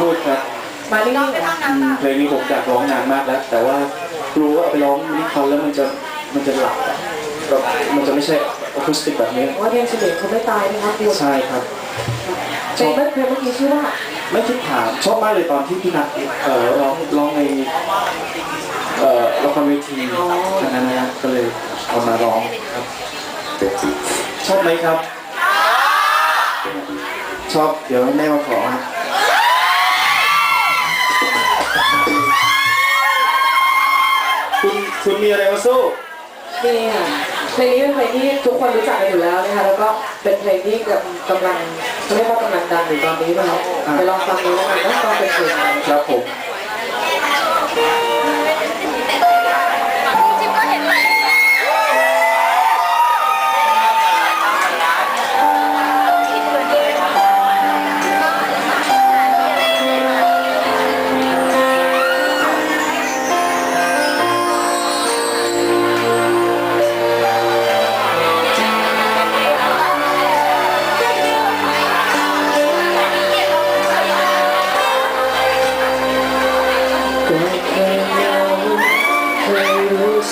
พูดครับมานี่ลองไปทางนั้นอะเพลงนี้ผมอยากร้องนานมากแล้ว แต่ว่ารู้ว่าเอาไปร้องมินิคอนแล้วมันจะมันจะหลับอะแบบมันจะไม่ใช่อะคูสติกแบบนี้ว่าเรียนเฉลี่ยเขาไม่ตายนะครับคุณใช่ครับเพลงเมื่อเพลงเมื่อกี้ชื่อว่าไม่คิดถามชอบมากเลยตอนที่พี่นัทเอ่อร้องร้องในเอ่อละครเวทีคณะนั้นนะก็เลยเอามาร้องครับชอบไหมครับ ชอบเดี๋ยวให้แม่มาขอ คุณคุณมีอะไรมาสู้นี่ค่ะเพลงนี้เป็นเพลงที่ทุกคนรู้จักกันอยู่แล้วนะคะแล้วก็เป็นเพลงที่กับกำลังเรียกว่ากำลังดังอยู่ตอนนี้นะครับไปลองฟังดูแล้วกันว่าตอนเป็นเพลงอะไร ครับผม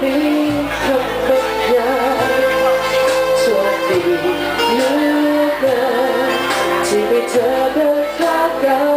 ที่ไปเจอเดินทาดกัน